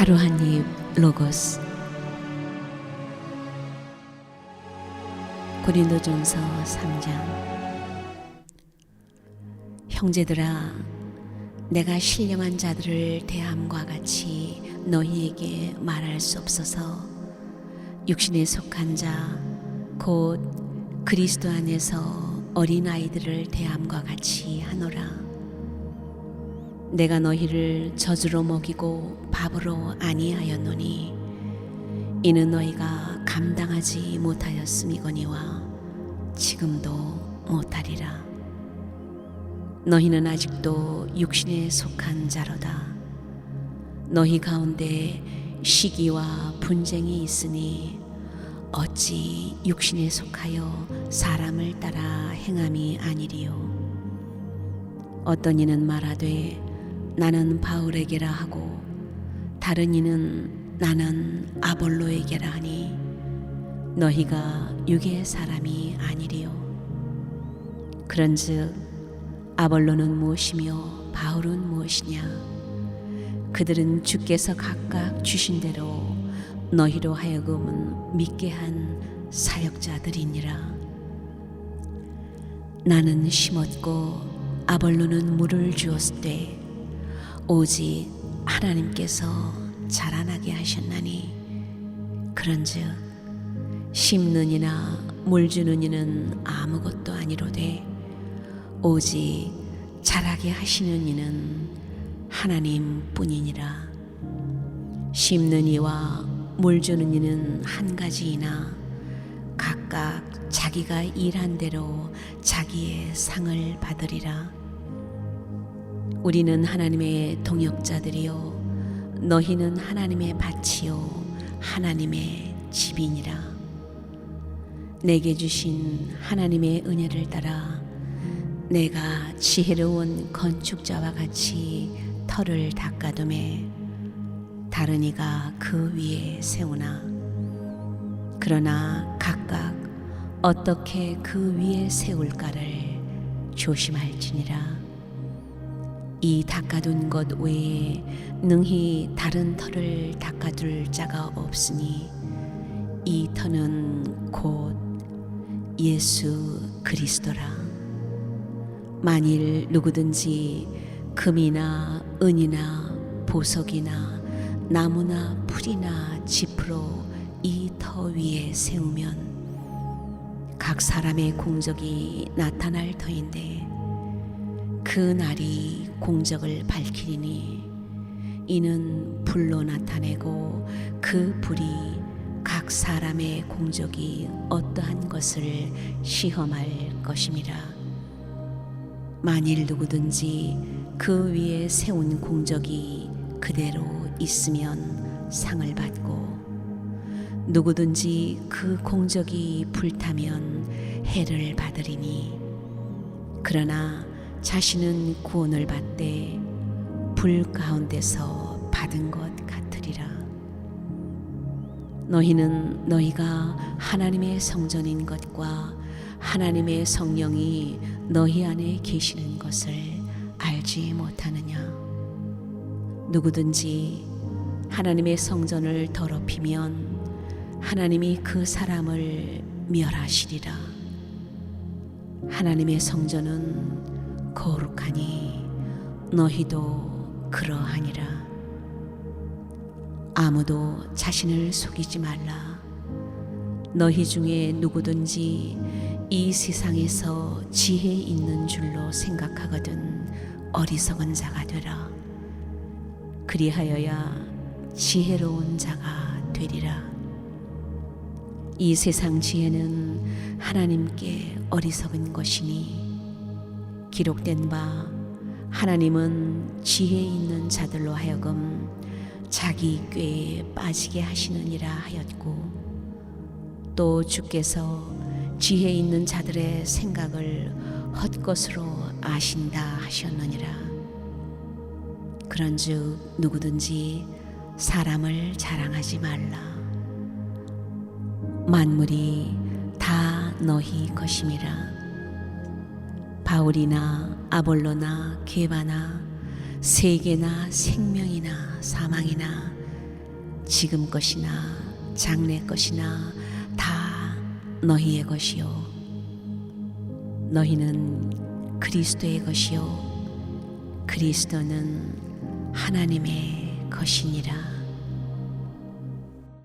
하루 한 입 로고스. 고린도전서 3장. 형제들아 내가 신령한 자들을 대함과 같이 너희에게 말할 수 없어서 육신에 속한 자 곧 그리스도 안에서 어린 아이들을 대함과 같이 하노라 내가 너희를 저주로 먹이고 밥으로 아니하였노니 이는 너희가 감당하지 못하였음이거니와 지금도 못하리라. 너희는 아직도 육신에 속한 자로다. 너희 가운데 시기와 분쟁이 있으니 어찌 육신에 속하여 사람을 따라 행함이 아니리요? 어떤 이는 말하되 나는 바울에게라 하고 다른 이는 나는 아볼로에게라 하니 너희가 육의 사람이 아니리요. 그런즉 아볼로는 무엇이며 바울은 무엇이냐? 그들은 주께서 각각 주신 대로 너희로 하여금 믿게 한 사역자들이니라. 나는 심었고 아볼로는 물을 주었을 때 오직 하나님께서 자라나게 하셨나니 그런즉 심는 이나 물 주는 이는 아무것도 아니로되 오직 자라게 하시는 이는 하나님뿐이니라. 심는 이와 물 주는 이는 한 가지이나 각각 자기가 일한 대로 자기의 상을 받으리라 우리는 하나님의 동역자들이요. 너희는 하나님의 밭이요. 하나님의 집이니라. 내게 주신 하나님의 은혜를 따라 내가 지혜로운 건축자와 같이 터를 닦아둠에 다른 이가 그 위에 세우나. 그러나 각각 어떻게 그 위에 세울까를 조심할지니라 이 닦아둔 것 외에 능히 다른 터를 닦아둘 자가 없으니 이 터는 곧 예수 그리스도라. 만일 누구든지 금이나 은이나 보석이나 나무나 풀이나 지프로 이 터 위에 세우면 각 사람의 공적이 나타날 터인데 그 날이 공적을 밝히리니 이는 불로 나타내고 그 불이 각 사람의 공적이 어떠한 것을 시험할 것임이라. 만일 누구든지 그 위에 세운 공적이 그대로 있으면 상을 받고 누구든지 그 공적이 불타면 해를 받으리니. 그러나 자신은 구원을 받되 불 가운데서 받은 것 같으리라 너희는 너희가 하나님의 성전인 것과 하나님의 성령이 너희 안에 계시는 것을 알지 못하느냐 누구든지 하나님의 성전을 더럽히면 하나님이 그 사람을 멸하시리라. 하나님의 성전은 거룩하니 너희도 그러하니라. 아무도 자신을 속이지 말라. 너희 중에 누구든지 이 세상에서 지혜 있는 줄로 생각하거든 어리석은 자가 되라. 그리하여야 지혜로운 자가 되리라. 이 세상 지혜는 하나님께 어리석은 것이니 기록된 바 하나님은 지혜 있는 자들로 하여금 자기 꾀에 빠지게 하시느니라 하였고 또 주께서 지혜 있는 자들의 생각을 헛것으로 아신다 하셨느니라. 그런즉 누구든지 사람을 자랑하지 말라. 만물이 다 너희 것임이라 바울이나 아볼로나 게바나 세계나 생명이나 사망이나 지금 것이나 장래 것이나 다 너희의 것이요. 너희는 그리스도의 것이요. 그리스도는 하나님의 것이니라